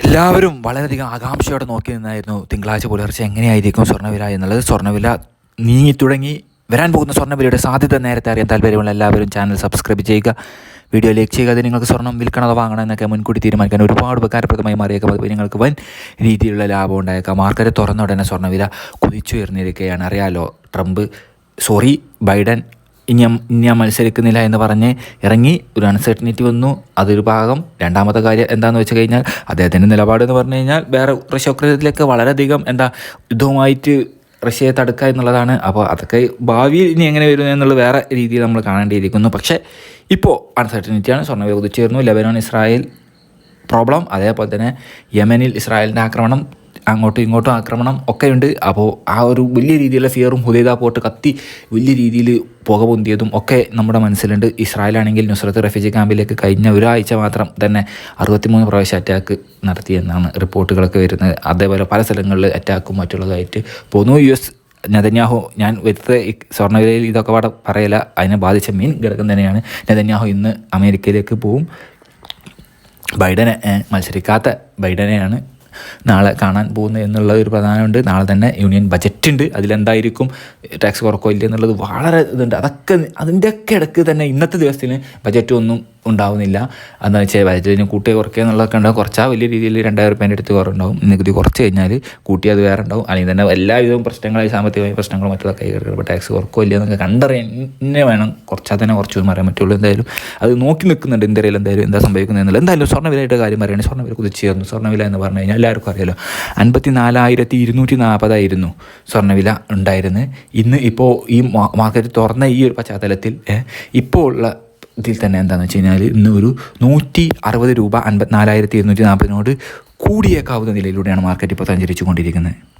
എല്ലാവരും വളരെയധികം ആകാംക്ഷയോടെ നോക്കി നിന്നായിരുന്നു. തിങ്കളാഴ്ച പുലർച്ചെ എങ്ങനെയായിരിക്കും സ്വർണവില എന്നുള്ളത്. സ്വർണവില നീങ്ങി തുടങ്ങി വരാൻ പോകുന്ന സ്വർണവിലയുടെ സാധ്യത നേരത്തെ അറിയാൻ താല്പര്യമുള്ള എല്ലാവരും ചാനൽ സബ്സ്ക്രൈബ് ചെയ്യുക. വീഡിയോ ലൈക്ക് ചെയ്യുക അത് നിങ്ങൾക്ക് സ്വർണം വിൽക്കണം അതോ വാങ്ങണം എന്നൊക്കെ മുൻകൂട്ടി തീരുമാനിക്കാൻ ഒരുപാട് ഉപകാരപ്രദമായി മാറിയേക്കാം. അതുപോലെ നിങ്ങൾക്ക് വൻ രീതിയിലുള്ള ലാഭം ഉണ്ടായേക്കാം. മാർക്കറ്റ് തുറന്ന ഉടനെ സ്വർണവില കുതിച്ചുയർന്നിരിക്കുകയാണ്. അറിയാലോ ട്രംപ് സോറി ബൈഡൻ ഇനി ഞാൻ- മത്സരിക്കുന്നില്ല എന്ന് പറഞ്ഞ് ഇറങ്ങി ഒരു അൺസർട്ടനിറ്റി വന്നു. അതൊരു ഭാഗം. രണ്ടാമത്തെ കാര്യം എന്താണെന്ന് വെച്ച് കഴിഞ്ഞാൽ അദ്ദേഹത്തിന്റെ നിലപാട് എന്ന് പറഞ്ഞു കഴിഞ്ഞാൽ വേറെ റഷ്യ ഉക്രൈനിലേക്ക് വളരെയധികം എന്താ യുദ്ധവുമായിട്ട് റഷ്യയെ തടുക്കുക എന്നുള്ളതാണ്. അപ്പോൾ അതൊക്കെ ഭാവിയിൽ ഇനി എങ്ങനെ വരുന്നു എന്നുള്ള വേറെ രീതിയിൽ നമ്മൾ കാണേണ്ടിയിരിക്കുന്നു. പക്ഷേ ഇപ്പോൾ അൺസർട്ടനിറ്റിയാണ് സ്വർണവില കുതിച്ചേർന്നു ലെബനോൺ ഇസ്രായേൽ പ്രോബ്ലം അതേപോലെ തന്നെ യമനിൽ ഇസ്രായേലിന്റെ ആക്രമണം. അങ്ങോട്ടും ഇങ്ങോട്ടും ആക്രമണം ഒക്കെ ഉണ്ട് അപ്പോൾ ആ ഒരു വലിയ രീതിയിലുള്ള ഫിയറും ഹുദൈദ പോർട്ട് കത്തി വലിയ രീതിയിൽ പുക പൊന്തിയതും ഒക്കെ നമ്മുടെ മനസ്സിലുണ്ട്. ഇസ്രായേലാണെങ്കിൽ നുസ്രത്ത് റഫീജി ക്യാമ്പിലേക്ക് കഴിഞ്ഞ ഒരാഴ്ച മാത്രം തന്നെ അറുപത്തിമൂന്ന് പ്രാവശ്യം അറ്റാക്ക് നടത്തിയെന്നാണ് റിപ്പോർട്ടുകളൊക്കെ വരുന്നത്. അതേപോലെ പല സ്ഥലങ്ങളിൽ അറ്റാക്കും മറ്റുള്ളതായിട്ട് പോന്നു. യു എസ് നെതന്യാഹു ഞാൻ വരുത്ത സ്വർണവിലയിൽ ഇതൊക്കെ പാടെ പറയല. അതിനെ ബാധിച്ച മെയിൻ ഘടകം തന്നെയാണ് നെതന്യാഹു ഇന്ന് അമേരിക്കയിലേക്ക് പോവും. ബൈഡനെ മത്സരിക്കാത്ത ബൈഡനെയാണ് നാളെ കാണാൻ പോകുന്നത് എന്നുള്ള ഒരു പ്രധാനമുണ്ട്. നാളെ തന്നെ യൂണിയൻ ബജറ്റ് ഉണ്ട്. അതിലെന്തായിരിക്കും? ടാക്സ് കുറക്കോ ഇല്ല എന്നുള്ളത് വളരെ ഇതുണ്ട്. അതൊക്കെ അതിന്റെയൊക്കെ ഇടയ്ക്ക് തന്നെ ഇന്നത്തെ ദിവസത്തിന് ബജറ്റ് ഒന്നും ഉണ്ടാവുന്നില്ല. എന്താ വെച്ചാൽ വൈദ്യുതിന് കൂട്ടിയ കുറയ്ക്കുക എന്നുള്ളതൊക്കെ ഉണ്ടാവും. കുറച്ചാൽ വലിയ രീതിയിൽ രണ്ടായിരം റുപ്യേന്റെ അടുത്ത് കുറവുണ്ടാവും. നികുതി കുറച്ച് കഴിഞ്ഞാൽ കൂട്ടി അത് വേറെ ഉണ്ടാവും. അല്ലെങ്കിൽ തന്നെ എല്ലാവിധവും പ്രശ്നങ്ങളായി സാമ്പത്തികമായ പ്രശ്നങ്ങളും മറ്റൊക്കെ കൈകടക്കുമ്പോൾ ടാക്സ് കുറക്കോ ഇല്ല എന്നൊക്കെ കണ്ടറിയാൻ വേണം. കുറച്ചാൽ തന്നെ കുറച്ചൊന്നും അറിയാൻ പറ്റുള്ളൂ. എന്തായാലും അത് നോക്കി നിൽക്കുന്നുണ്ട്. ഇന്ത്യയിൽ എന്തായാലും എന്താ സംഭവിക്കുന്നത് എന്നുള്ളത്. എന്തായാലും സ്വർണവിലയുടെ കാര്യം പറയുകയാണെങ്കിൽ സ്വർണവില കുതിച്ചേർന്നു സ്വർണവില എന്ന് പറഞ്ഞു കഴിഞ്ഞാൽ എല്ലാവർക്കും അറിയാലോ. അൻപത്തി നാലായിരത്തി ഇരുന്നൂറ്റി നാൽപ്പതായിരുന്നു സ്വർണവില ഉണ്ടായിരുന്നത്. ഇന്ന് ഇപ്പോൾ ഈ മാർക്കറ്റ് തുറന്ന ഈ ഒരു പശ്ചാത്തലത്തിൽ ഇപ്പോൾ ഉള്ള ഇതിൽ തന്നെ എന്താണെന്ന് വെച്ച് കഴിഞ്ഞാൽ ഇന്ന് ഒരു നൂറ്റി അറുപത് രൂപ അൻപത്തിനാലായിരത്തി ഇരുന്നൂറ്റി നാൽപ്പതിനോട് കൂടിയേക്കാവുന്ന നിലയിലൂടെയാണ് മാർക്കറ്റ് ഇപ്പോൾ സഞ്ചരിച്ചു കൊണ്ടിരിക്കുന്നത്